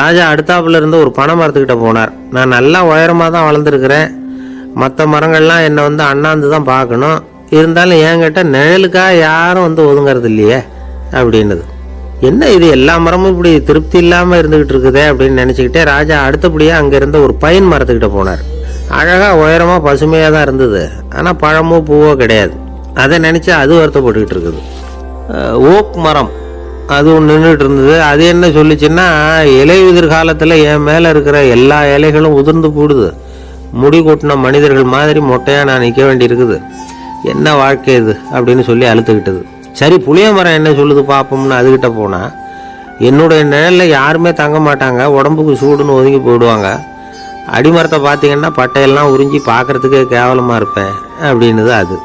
ராஜா அடுத்தாப்புல இருந்து ஒரு பனை மரத்துக்கிட்ட போனார். நான் நல்லா உயரமாக தான் வளர்ந்துருக்கிறேன். மற்ற மரங்கள்லாம் என்னை வந்து அண்ணாந்து தான் பார்க்கணும். இருந்தாலும் என்கிட்ட நிழலுக்காக யாரும் வந்து ஒதுங்கிறது இல்லையே அப்படின்னுது. என்ன இது? எல்லா மரமும் இப்படி திருப்தி இல்லாமல் இருந்துகிட்டு இருக்குதே அப்படின்னு நினச்சிக்கிட்டே ராஜா அடுத்தபடியாக அங்கே இருந்த ஒரு பையன் மரத்துக்கிட்ட போனார். அழகாக உயரமாக பசுமையாக தான் இருந்தது. ஆனால் பழமோ பூவோ கிடையாது. அதை நினச்சி அது வருத்தப்பட்டுக்கிட்டு இருக்குது. ஓக் மரம். அது ஒன்று நின்றுட்டு இருந்தது அது என்ன சொல்லிச்சுன்னா இலை உதிர் காலத்தில் என் மேலே இருக்கிற எல்லா இலைகளும் உதிர்ந்து போடுது முடி கொட்டின மனிதர்கள் மாதிரி மொட்டையாக நான் நிற்க வேண்டியிருக்குது. என்ன வாழ்க்கை இது? அப்படின்னு சொல்லி அழுத்துக்கிட்டது. சரி புளிய மரம் என்ன சொல்லுது பார்ப்போம்னு அதுகிட்ட போனால் என்னுடைய நிழலில் யாருமே தங்க மாட்டாங்க. உடம்புக்கு சூடுன்னு ஒதுங்கி போயிடுவாங்க. அடிமரத்தை பார்த்தீங்கன்னா பட்டையெல்லாம் உறிஞ்சி பார்க்கறதுக்கே கேவலமாக இருப்பேன். அப்படின்னுது அது.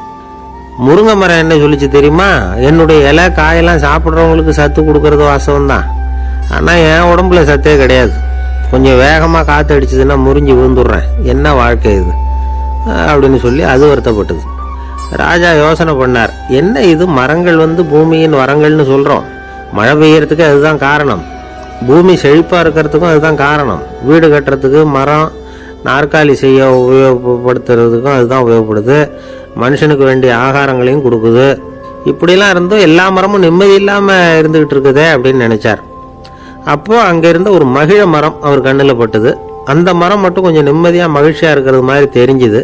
முருங்கை மரம் என்ன சொல்லிச்சு தெரியுமா? என்னுடைய இலை காயெல்லாம் சாப்பிட்றவங்களுக்கு சத்து கொடுக்கறது வாசம் தான் ஆனால் என் உடம்புல சத்தே கிடையாது. கொஞ்சம் வேகமாக காற்று அடிச்சதுன்னா முறிஞ்சு விழுந்துடுறேன். என்ன வாழ்க்கை இது? அப்படின்னு சொல்லி அது வருத்தப்பட்டது. ராஜா யோசனை பண்ணார். என்ன இது? மரங்கள் வந்து பூமியின் வரங்கள்னு சொல்கிறோம் மழை பெய்யறதுக்கு அதுதான் காரணம். பூமி செழிப்பாக இருக்கிறதுக்கும் அதுதான் காரணம். வீடு கட்டுறதுக்கு மரம் நாற்காலி செய்ய உபயோகப்படுத்துறதுக்கும் அதுதான் உபயோகப்படுது. மனுஷனுக்கு வேண்டிய ஆகாரங்களையும் கொடுக்குது. இப்படிலாம் இருந்தும் எல்லா மரமும் நிம்மதி இல்லாமல் இருந்துக்கிட்டு இருக்குதே அப்படின்னு நினச்சார். அப்போது அங்கே இருந்த ஒரு மகிழ மரம் அவர் கண்ணில் பட்டது. அந்த மரம் மட்டும் கொஞ்சம் நிம்மதியாக மகிழ்ச்சியாக இருக்கிறது மாதிரி தெரிஞ்சுது.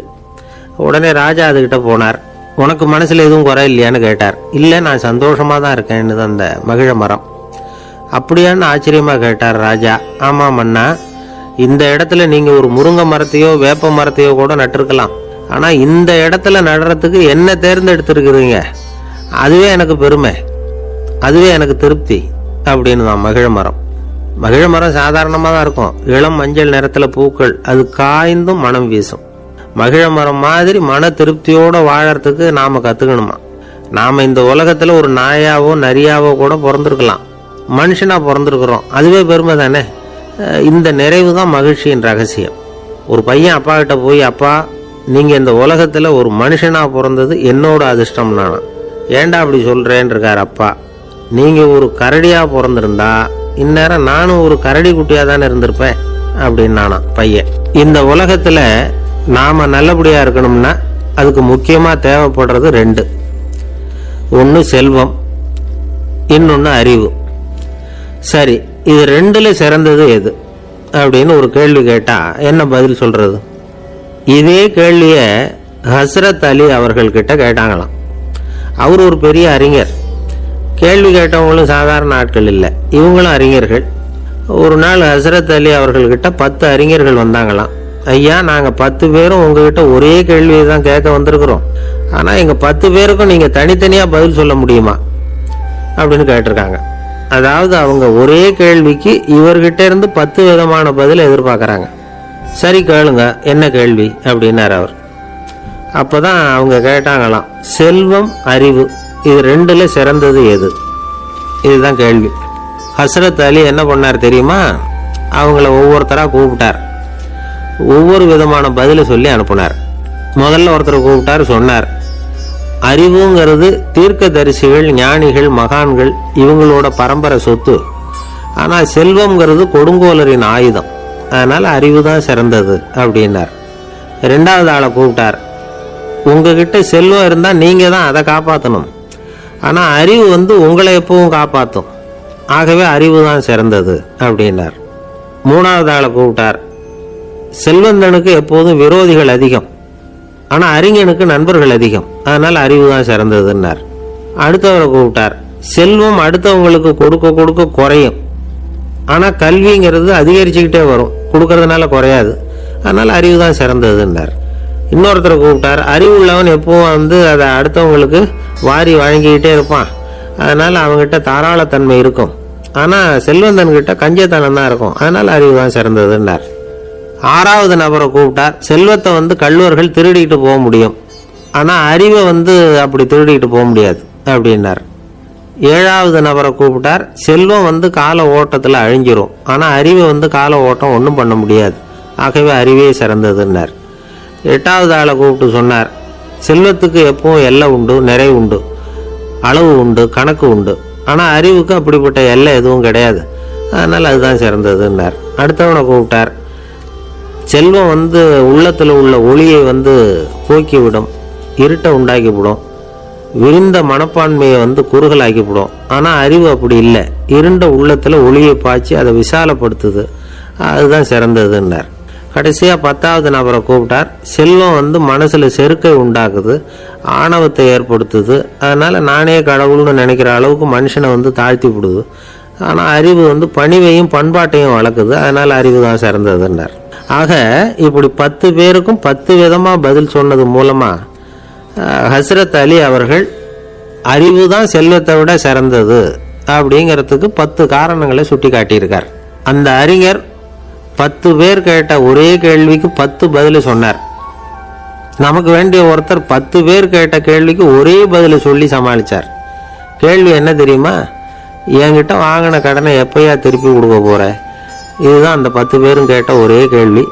உடனே ராஜா அதுகிட்ட போனார். உனக்கு மனசில் எதுவும் குறை இல்லையான்னு கேட்டார். இல்லை நான் சந்தோஷமாக தான் இருக்கேன்னு அந்த மகிழ மரம். அப்படியான்னு ஆச்சரியமாக கேட்டார் ராஜா. ஆமாம் மன்னா இந்த இடத்துல நீங்கள் ஒரு முருங்கை மரத்தையோ வேப்ப மரத்தையோ கூட நட்டிருக்கலாம். ஆனால் இந்த இடத்துல நடுறதுக்கு என்ன தேர்ந்தெடுத்துருக்குறீங்க? அதுவே எனக்கு பெருமை. அதுவே எனக்கு திருப்தி அப்படின்னு தான் மகிழ மரம். மகிழ மரம் சாதாரணமாக தான் இருக்கும். இளம் மஞ்சள் நிறத்தில் பூக்கள் அது காய்ந்தும் மனம் வீசும். மகிழ மரம் மாதிரி மன திருப்தியோடு வாழறதுக்கு நாம் கற்றுக்கணுமா நாம் இந்த உலகத்தில் ஒரு நாயாவோ நரியாவோ கூட பிறந்திருக்கலாம். மனுஷனாக பிறந்திருக்கிறோம். அதுவே பெருமை தானே? இந்த நிறைவு தான் மகிழ்ச்சியின் ரகசியம். ஒரு பையன் அப்பா கிட்ட போய் அப்பா நீங்கள் இந்த உலகத்தில் ஒரு மனுஷனாக பிறந்தது என்னோட அதிர்ஷ்டம் நானா? ஏண்டா அப்படி சொல்கிறேன் இருக்கார் அப்பா. நீங்கள் ஒரு கரடியாக பிறந்திருந்தா இந்நேரம் நானும் ஒரு கரடி குட்டியாக தானே இருந்திருப்பேன் அப்படின்னு நானா பையன். இந்த உலகத்தில் நாம் நல்லபடியாக இருக்கணும்னா அதுக்கு முக்கியமாக தேவைப்படுறது ரெண்டு. ஒன்று செல்வம் இன்னொன்று அறிவு. சரி இது ரெண்டுல சிறந்தது எது? அப்படின்னு ஒரு கேள்வி கேட்டால் என்ன பதில் சொல்கிறது இதே கேள்வியை ஹஸ்ரத் அலி அவர்கள்கிட்ட கேட்டாங்களாம். அவர் ஒரு பெரிய அறிஞர். கேள்வி கேட்டவங்களும் சாதாரண ஆட்கள் இல்லை. இவங்களும் அறிஞர்கள். ஒரு நாள் ஹஸ்ரத் அலி அவர்கள்கிட்ட பத்து அறிஞர்கள் வந்தாங்களாம். ஐயா நாங்கள் பத்து பேரும் உங்ககிட்ட ஒரே கேள்வியை தான் கேட்க வந்திருக்கிறோம். ஆனால் எங்கள் பத்து பேருக்கும் நீங்கள் தனித்தனியாக பதில் சொல்ல முடியுமா? அப்படின்னு கேட்டிருக்காங்க. அதாவது அவங்க ஒரே கேள்விக்கு இவர்கிட்ட இருந்து பத்து விதமான பதில் எதிர்பார்க்குறாங்க. சரி கேளுங்க என்ன கேள்வி? அப்படின்னார் அவர். அப்போ தான் அவங்க கேட்டாங்களாம் செல்வம் அறிவு இது ரெண்டில் சிறந்தது எது? இதுதான் கேள்வி. ஹசரத் அலி என்ன பண்ணார் தெரியுமா? அவங்கள ஒவ்வொருத்தராக கூப்பிட்டார். ஒவ்வொரு விதமான பதிலை சொல்லி அனுப்புனார். முதல்ல ஒருத்தர் கூப்பிட்டார் சொன்னார். அறிவுங்கிறது தீர்க்கதரிசிகள் ஞானிகள் மகான்கள் இவங்களோட பரம்பரை சொத்து. ஆனால் செல்வம்ங்கிறது கொடுங்கோலரின் ஆயுதம். அதனால் அறிவு தான் சிறந்தது அப்படின்னார். ரெண்டாவது ஆளை கூப்பிட்டார். உங்ககிட்ட செல்வம் இருந்தால் நீங்கள் தான் அதை காப்பாற்றணும் ஆனால் அறிவு வந்து உங்களை எப்பவும் காப்பாற்றும் ஆகவே அறிவு தான் சிறந்தது அப்படின்னார். மூணாவது ஆளை கூப்பிட்டார். செல்வந்தனுக்கு எப்போதும் விரோதிகள் அதிகம். ஆனால் அறிஞனுக்கு நண்பர்கள் அதிகம். அதனால் அறிவு தான் சிறந்ததுன்னார். அடுத்தவரை கூப்பிட்டார். செல்வம் அடுத்தவங்களுக்கு கொடுக்க கொடுக்க குறையும். ஆனால் கல்விங்கிறது அதிகரிச்சுக்கிட்டே வரும். கொடுக்கறதுனால குறையாது. அதனால் அறிவு தான் சிறந்ததுன்னார். இன்னொருத்தரை கூப்பிட்டார். அறிவு உள்ளவன் எப்பவும் வந்து அதை அடுத்தவங்களுக்கு வாரி வழங்கிக்கிட்டே இருப்பான். அதனால் அவங்ககிட்ட தாராளத்தன்மை இருக்கும். ஆனால் செல்வந்தன்கிட்ட கஞ்சத்தனம் தான் இருக்கும். அதனால் அறிவு தான் சிறந்ததுன்னார். ஆறாவது நபரை கூப்பிட்டார் செல்வத்தை வந்து கல்லூர்கள் திருடிட்டு போக முடியும். ஆனால் அறிவை வந்து அப்படி திருடிட்டு போக முடியாது அப்படின்னார். ஏழாவது நபரை கூப்பிட்டார் செல்வம் வந்து கால ஓட்டத்தில் அழிஞ்சிரும். ஆனால் அறிவை வந்து கால ஓட்டம் ஒன்றும் பண்ண முடியாது. ஆகவே அறிவே சிறந்ததுன்னார். எட்டாவது ஆளை கூப்பிட்டு சொன்னார் செல்வத்துக்கு எப்பவும் எல்லை உண்டு நிறை உண்டு அளவு உண்டு கணக்கு உண்டு. ஆனால் அறிவுக்கு அப்படிப்பட்ட எல்லை எதுவும் கிடையாது. அதனால் அதுதான் சிறந்ததுன்னார். அடுத்தவனை கூப்பிட்டார் செல்வம் வந்து உள்ளத்தில் உள்ள ஒளியை வந்து போக்கிவிடும் இருட்டை உண்டாக்கிவிடும். விரிந்த மனப்பான்மையை வந்து குறுகலாக்கிவிடும். ஆனால் அறிவு அப்படி இல்லை. இருண்ட உள்ளத்தில் ஒளியை பாய்ச்சி அதை விசாலப்படுத்துது. அதுதான் சிறந்ததுன்னார். கடைசியாக பத்தாவது நபரை கூப்பிட்டார். செல்வம் வந்து மனசில் செருக்கை உண்டாக்குது ஆணவத்தை ஏற்படுத்துது. அதனால் நானே கடவுள்னு நினைக்கிற அளவுக்கு மனுஷனை வந்து தாழ்த்தி விடுது. ஆனால் அறிவு வந்து பணிவையும் பண்பாட்டையும் வளர்க்குது. அதனால் அறிவு தான் சிறந்ததுன்னார். ஆக இப்படி பத்து பேருக்கும் பத்து விதமாக பதில் சொன்னது மூலமாக ஹஸ்ரத் அலி அவர்கள் அறிவு தான் செல்வத்தை விட சிறந்தது அப்படிங்கிறதுக்கு பத்து காரணங்களை சுட்டி காட்டியிருக்கார் அந்த அறிஞர் பத்து பேர் கேட்ட ஒரே கேள்விக்கு பத்து பதில் சொன்னார். நமக்கு வேண்டிய ஒருத்தர் பத்து பேர் கேட்ட கேள்விக்கு ஒரே பதில் சொல்லி சமாளித்தார் கேள்வி என்ன தெரியுமா? என்கிட்ட வாங்கின கடனை எப்பயா திருப்பி கொடுக்க போகிறேன் இதுதான் அந்த பத்து பேரும் கேட்ட ஒரே கேள்வி.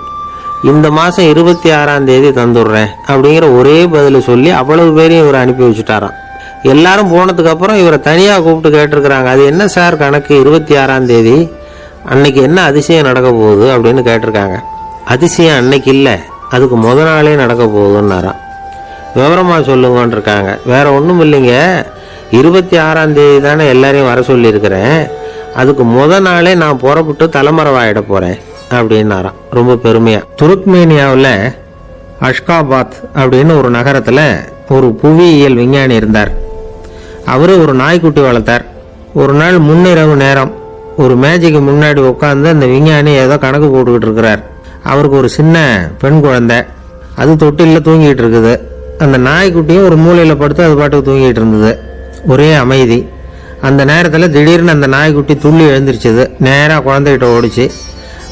இந்த மாதம் இருபத்தி ஆறாம் தேதி தந்துடுறேன் அப்படிங்கிற ஒரே பதில் சொல்லி அவ்வளவு பேரையும் இவர் அனுப்பி வச்சுட்டாராம். எல்லாரும் போனதுக்கப்புறம் இவரை தனியாக கூப்பிட்டு கேட்டிருக்கிறாங்க. அது என்ன சார் கணக்கு? இருபத்தி ஆறாம் தேதி. அன்னைக்கு என்ன அதிசயம் நடக்க போகுது அப்படின்னு கேட்டிருக்காங்க. அதிசயம் அன்னைக்கு இல்லை. அதுக்கு முத நாளே நடக்க போகுதுன்னாராம். விவரமாக சொல்லுங்கன்னு இருக்காங்க வேற ஒன்றும் இல்லைங்க. இருபத்தி ஆறாம் தேதி தானே எல்லாரையும் வர சொல்லியிருக்கிறேன். அதுக்கு முத நாளே நான் புறப்பட்டு தலைமறைவாயிட போகிறேன் அப்படின்னாராம். ரொம்ப பெருமையாக துருக்மேனியாவில் அஷ்காபாத் அப்படின்னு ஒரு நகரத்தில் ஒரு புவியியல் விஞ்ஞானி இருந்தார். அவர் ஒரு நாய்க்குட்டி வளர்த்தார். ஒரு நாள் முன்னிரவு நேரம் ஒரு மேஜைக்கு முன்னாடி உட்காந்து அந்த விஞ்ஞானி ஏதோ கணக்கு போட்டுக்கிட்டு இருக்கிறார். அவருக்கு ஒரு சின்ன பெண் குழந்தை. அது தொட்டிலில் தூங்கிட்டு இருக்குது. அந்த நாய்க்குட்டியும் ஒரு மூலையில் படுத்து அது பாட்டுக்கு தூங்கிட்டு இருந்தது. ஒரே அமைதி. அந்த நேரத்தில் திடீர்னு அந்த நாய்க்குட்டி துள்ளி எழுந்திருச்சுது. நேராக குழந்தைகிட்ட ஓடிச்சு.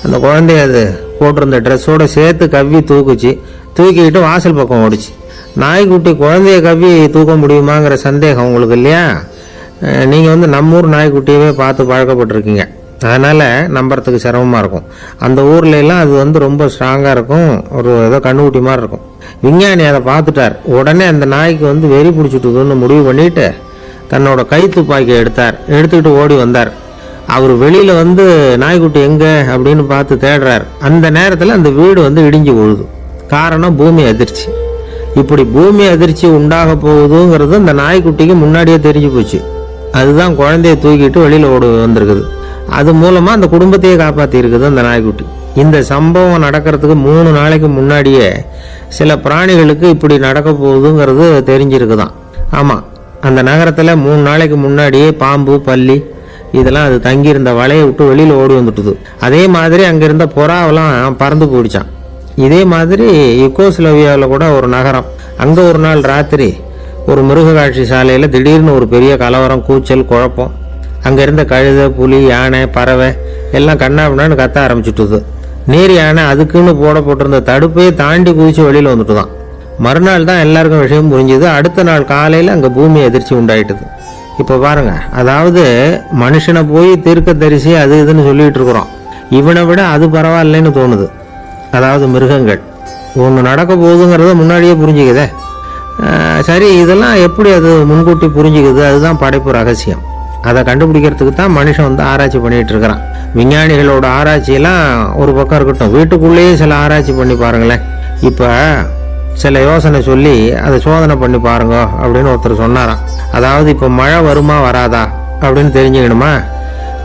அந்த குழந்தைய அது போட்டிருந்த ட்ரெஸ்ஸோட சேர்த்து கவ்வி தூக்குச்சு. தூக்கிக்கிட்டு வாசல் பக்கம் ஓடிச்சு. நாய்க்குட்டி குழந்தைய கவ்வி தூக்க முடியுமாங்கிற சந்தேகம் உங்களுக்கு இல்லையா? நீங்கள் வந்து நம்ம ஊர் நாய்க்குட்டியவே பார்த்து பழக்கப்பட்டிருக்கீங்க. அதனால் நம்புறதுக்கு சிரமமாக இருக்கும். அந்த ஊரில் எல்லாம் அது வந்து ரொம்ப ஸ்ட்ராங்காக இருக்கும். ஒரு ஏதோ கண்ணுக்குட்டி மாதிரி இருக்கும். விஞ்ஞானி அதை பார்த்துட்டார். உடனே அந்த நாய்க்கு வந்து வெறி பிடிச்சிட்டுதுன்னு முடிவு பண்ணிவிட்டு தன்னோட கை துப்பாக்கியை எடுத்தார். எடுத்துக்கிட்டு ஓடி வந்தார். அவர் வெளியில் வந்து நாய்க்குட்டி எங்கே? அப்படின்னு பார்த்து தேடுறார். அந்த நேரத்தில் அந்த வீடு வந்து இடிஞ்சு விழுது. காரணம் பூமி அதிர்ச்சி. இப்படி பூமி அதிர்ச்சி உண்டாக போகுதுங்கிறது அந்த நாய்க்குட்டிக்கு முன்னாடியே தெரிஞ்சு போச்சு. அதுதான் குழந்தைய தூக்கிட்டு வெளியில் ஓடு வந்திருக்குது. அது மூலமாக அந்த குடும்பத்தையே காப்பாற்றியிருக்குது அந்த நாய்க்குட்டி. இந்த சம்பவம் நடக்கிறதுக்கு மூணு நாளைக்கு முன்னாடியே சில பிராணிகளுக்கு இப்படி நடக்க போகுதுங்கிறது தெரிஞ்சிருக்குதான். ஆமாம் அந்த நகரத்தில் மூணு நாளைக்கு முன்னாடியே பாம்பு பல்லி இதெல்லாம் அது தங்கியிருந்த வலையை விட்டு வெளியில் ஓடி வந்துட்டுது. அதே மாதிரி அங்கே இருந்த புறாவெல்லாம் பறந்து போயிடுச்சான் இதே மாதிரி யுகோஸ்லோவியாவில் கூட ஒரு நகரம். அங்கே ஒரு நாள் ராத்திரி ஒரு மிருக காட்சி சாலையில் திடீர்னு ஒரு பெரிய கலவரம் கூச்சல் குழப்பம். அங்கே இருந்த கழுதை புலி யானை பறவை எல்லாம் கண்ணாபின்னான்னு கத்த ஆரம்பிச்சுட்டுது. நீர் யானை அதுக்குன்னு போடப்பட்டிருந்த தடுப்பையே தாண்டி குதிச்சு வெளியில் வந்துட்டு தான் மறுநாள் தான் எல்லாருக்கும் விஷயம் புரிஞ்சுது. அடுத்த நாள் காலையில் அங்கே பூமி எதிர்ச்சி உண்டாயிட்டுது. இப்போ பாருங்க அதாவது மனுஷனை போய் தீர்க்க தரிசி அது இதுன்னு சொல்லிட்டு இருக்கிறோம். இவனை விட அது பரவாயில்லைன்னு தோணுது. அதாவது மிருகங்கள். ஒன்று நடக்க போகுதுங்கிறத முன்னாடியே புரிஞ்சுக்குதே. சரி இதெல்லாம் எப்படி அது முன்கூட்டி புரிஞ்சுக்குது? அதுதான் படைப்பு ரகசியம். அதை கண்டுபிடிக்கிறதுக்கு தான் மனுஷன் வந்து ஆராய்ச்சி பண்ணிகிட்டு இருக்கிறான். விஞ்ஞானிகளோட ஆராய்ச்சியெல்லாம் ஒரு பக்கம் இருக்கட்டும். வீட்டுக்குள்ளேயே சில ஆராய்ச்சி பண்ணி பாருங்களேன். இப்போ சில யோசனை சொல்லி அதை சோதனை பண்ணி பாருங்க அப்படின்னு ஒருத்தர் சொன்னாராம். அதாவது இப்போ மழை வருமா வராதா அப்படின்னு தெரிஞ்சுக்கணுமா?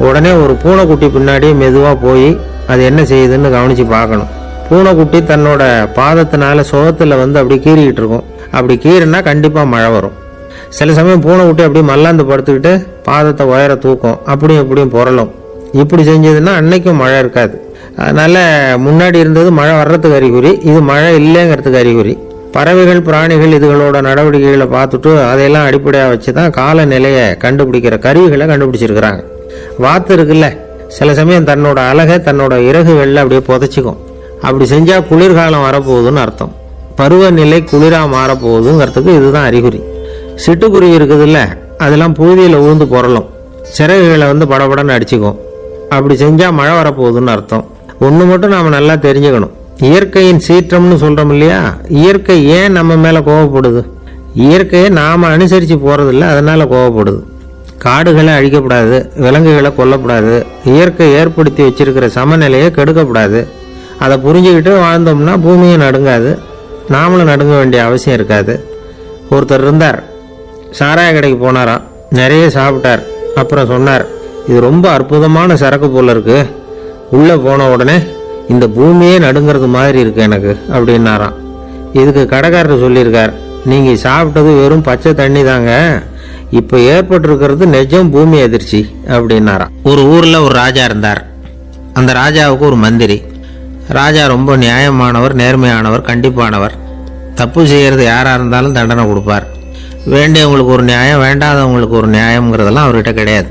உடனே ஒரு பூனைக்குட்டி பின்னாடி மெதுவாக போய் அது என்ன செய்யுதுன்னு கவனித்து பார்க்கணும். பூனைக்குட்டி தன்னோட பாதத்தினால சுகத்தில் வந்து அப்படி கீறிக்கிட்டு இருக்கும். அப்படி கீறினா கண்டிப்பாக மழை வரும். சில சமயம் பூனைக்குட்டி அப்படியே மல்லாந்து படுத்துக்கிட்டு பாதத்தை உயர தூக்கும். அப்படியும் இப்படியும் புரளும் இப்படி செஞ்சதுன்னா அன்னைக்கும் மழை இருக்காது. அதனால் முன்னாடி இருந்தது மழை வர்றதுக்கு அறிகுறி இது மழை இல்லைங்கிறதுக்கு அறிகுறி. பறவைகள் பிராணிகள் இதுகளோட நடவடிக்கைகளை பார்த்துட்டு அதையெல்லாம் அடிப்படையாக வச்சு தான் காலநிலையை கண்டுபிடிக்கிற கருவிகளை கண்டுபிடிச்சிருக்கிறாங்க. வாத்து இருக்குல்ல சில சமயம் தன்னோட அழகை தன்னோட இறகுகளில் அப்படியே புதைச்சிக்கும். அப்படி செஞ்சால் குளிர்காலம் வரப்போகுதுன்னு அர்த்தம். பருவநிலை குளிராக மாறப்போகுதுங்கிறதுக்கு இதுதான் அறிகுறி. சிட்டுக்குருவி இருக்குதுல்ல அதெல்லாம் புழுதியில் உழுந்து புரளும் சிறகுகளை வந்து படபடன்னு அடிச்சுக்கும். அப்படி செஞ்சால் மழை வரப்போகுதுன்னு அர்த்தம். ஒன்று மட்டும் நாம் நல்லா தெரிஞ்சுக்கணும். இயற்கையின் சீற்றம்னு சொல்கிறோம் இல்லையா? இயற்கை ஏன் நம்ம மேலே கோவப்படுது? இயற்கையை நாம் அனுசரித்து போகிறதில்ல அதனால் கோவப்படுது. காடுகளை அழிக்கப்படாது விலங்குகளை கொல்லக்கூடாது இயற்கை ஏற்படுத்தி வச்சிருக்கிற சமநிலையை கெடுக்கக்கூடாது அதை புரிஞ்சுக்கிட்டு வாழ்ந்தோம்னா பூமியை நடுங்காது நாமளும் நடுங்க வேண்டிய அவசியம் இருக்காது. ஒருத்தர் இருந்தார் சாராய கடைக்கு போனாராம் நிறைய சாப்பிட்டார் அப்புறம் சொன்னார் இது ரொம்ப அற்புதமான சரக்கு போல் இருக்குது உள்ளே போன உடனே இந்த பூமியே நடுங்கிறது மாதிரி இருக்கு எனக்கு அப்படின்னாராம். இதுக்கு கடைக்காரர் சொல்லியிருக்கார் நீங்கள் சாப்பிட்டது வெறும் பச்சை தண்ணி தாங்க இப்போ ஏற்பட்டிருக்கிறது நிஜம் பூமி அதிர்ச்சி அப்படின்னாராம். ஒரு ஊரில் ஒரு ராஜா இருந்தார். அந்த ராஜாவுக்கு ஒரு மந்திரி. ராஜா ரொம்ப நியாயமானவர் நேர்மையானவர் கண்டிப்பானவர். தப்பு செய்கிறது யாராக இருந்தாலும் தண்டனை கொடுப்பார். வேண்டியவங்களுக்கு ஒரு நியாயம் வேண்டாதவங்களுக்கு ஒரு நியாயங்கிறதெல்லாம் அவர்கிட்ட கிடையாது.